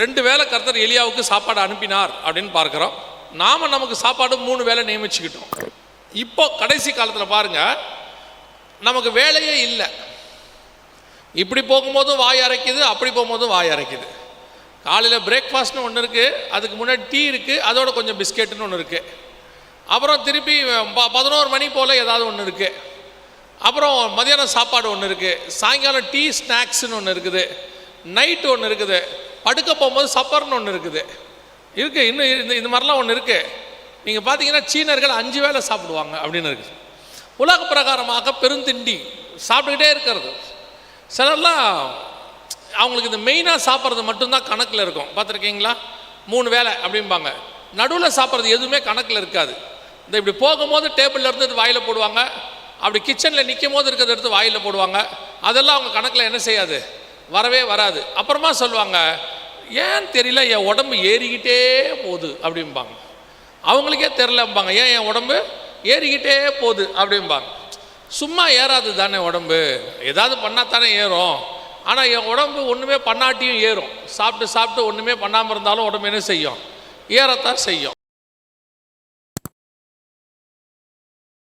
ரெண்டு வேளை கர்த்தர் எலியாவுக்கு சாப்பாடு அனுப்பினார் அப்படின்னு பார்க்குறோம். நாம் நமக்கு சாப்பாடு மூணு வேளை நியமிச்சுக்கிட்டோம். இப்போ கடைசி காலத்தில் பாருங்கள் நமக்கு வேலையே இல்லை. இப்படி போகும்போதும் வாய் அரைக்குது அப்படி போகும்போதும் வாய் அரைக்குது. காலையில் பிரேக்ஃபாஸ்ட்னு ஒன்று இருக்குது அதுக்கு முன்னாடி டீ இருக்குது அதோட கொஞ்சம் பிஸ்கெட்டுன்னு ஒன்று இருக்குது அப்புறம் திருப்பி ப பதினோரு மணி போல் ஏதாவது ஒன்று இருக்குது அப்புறம் மதியானம் சாப்பாடு ஒன்று இருக்குது சாயங்காலம் டீ ஸ்நாக்ஸ்னு ஒன்று இருக்குது. நைட்டு ஒன்று இருக்குது. படுக்க போகும்போது சப்பர்னு ஒன்று இருக்குது. இருக்குது இன்னும் இந்த இந்த மாதிரிலாம் ஒன்று இருக்குது நீங்கள் பார்த்தீங்கன்னா சீனர்கள் அஞ்சு வேளை சாப்பிடுவாங்க அப்படின்னு இருக்குது உலக பிரகாரமாக பெருந்திண்டி சாப்பிட்டுக்கிட்டே இருக்கிறது. சிலர்லாம் அவங்களுக்கு இந்த மெயினாக சாப்பிட்றது மட்டும்தான் கணக்கில் இருக்கும். பார்த்துருக்கீங்களா? மூணு வேலை அப்படிம்பாங்க. நடுவில் சாப்பிட்றது எதுவுமே கணக்கில் இருக்காது. இந்த இப்படி போகும்போது டேபிளில் இருந்து இது வாயில் போடுவாங்க. அப்படி கிச்சனில் நிற்கும் போது இருக்கிறத எடுத்து வாயில் போடுவாங்க. அதெல்லாம் அவங்க கணக்கில் என்ன செய்யாது? வரவே வராது. அப்புறமா சொல்லுவாங்க ஏன் தெரியல என் உடம்பு ஏறிக்கிட்டே போகுது அப்படிம்பாங்க. அவங்களுக்கே தெரிலம்பாங்க ஏன் என் உடம்பு ஏறிக்கிட்டே போகுது அப்படிம்பாங்க. சும்மா ஏறாது தானே உடம்பு. ஏதாவது பண்ணால் தானே ஏறும். ஆனால் என் உடம்பு ஒன்றுமே பண்ணாட்டியும் ஏறும். சாப்பிட்டு சாப்பிட்டு ஒன்றுமே பண்ணாமல் இருந்தாலும் உடம்பு என்ன செய்யும்? ஏறத்தான் செய்யும்.